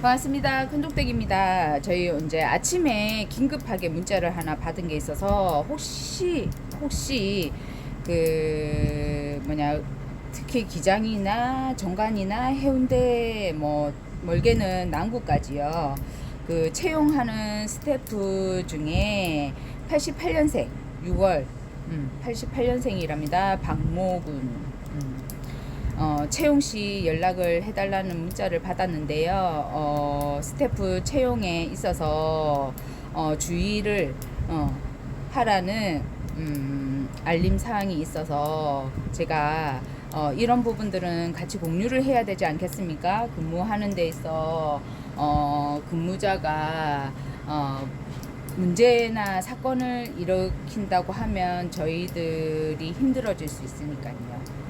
반갑습니다. 큰독댁입니다. 저희 이제 아침에 긴급하게 문자를 하나 받은 게 있어서 혹시 혹시 그 뭐냐 특히 기장이나 정관이나 해운대 뭐 멀게는 남구까지요. 그 채용하는 스태프 중에 88년생 6월 음, 88년생이랍니다. 박모군. 음. 어, 채용 시 연락을 해달라는 문자를 받았는데요. 어, 스태프 채용에 있어서 어, 주의를 어, 하라는 음, 알림 사항이 있어서 제가 어, 이런 부분들은 같이 공유를 해야 되지 않겠습니까? 근무하는 데 있어 어, 근무자가 어, 문제나 사건을 일으킨다고 하면 저희들이 힘들어질 수 있으니까요.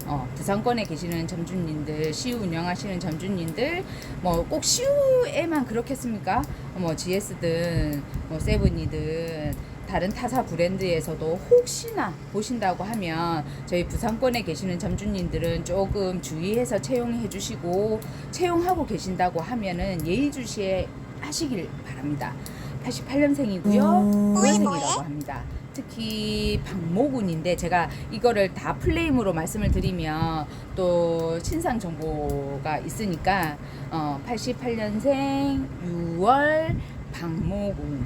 어, 부산권에 계시는 점주님들, 시우 운영하시는 점주님들, 뭐 꼭 시우에만 그렇겠습니까? 뭐 GS든 뭐 세븐이든 다른 타사 브랜드에서도 혹시나 보신다고 하면 저희 부산권에 계시는 점주님들은 조금 주의해서 채용해 주시고 채용하고 계신다고 하면은 예의주시해 하시길 바랍니다. 88년생이고요. 9년생이라고 합니다. 특히 박모군인데 제가 이거를 다 플레임으로 말씀을 드리면 또 신상 정보가 있으니까 어, 88년생 6월 박모군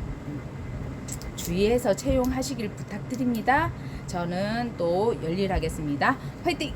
주의해서 채용하시길 부탁드립니다. 저는 또 열일하겠습니다. 화이팅!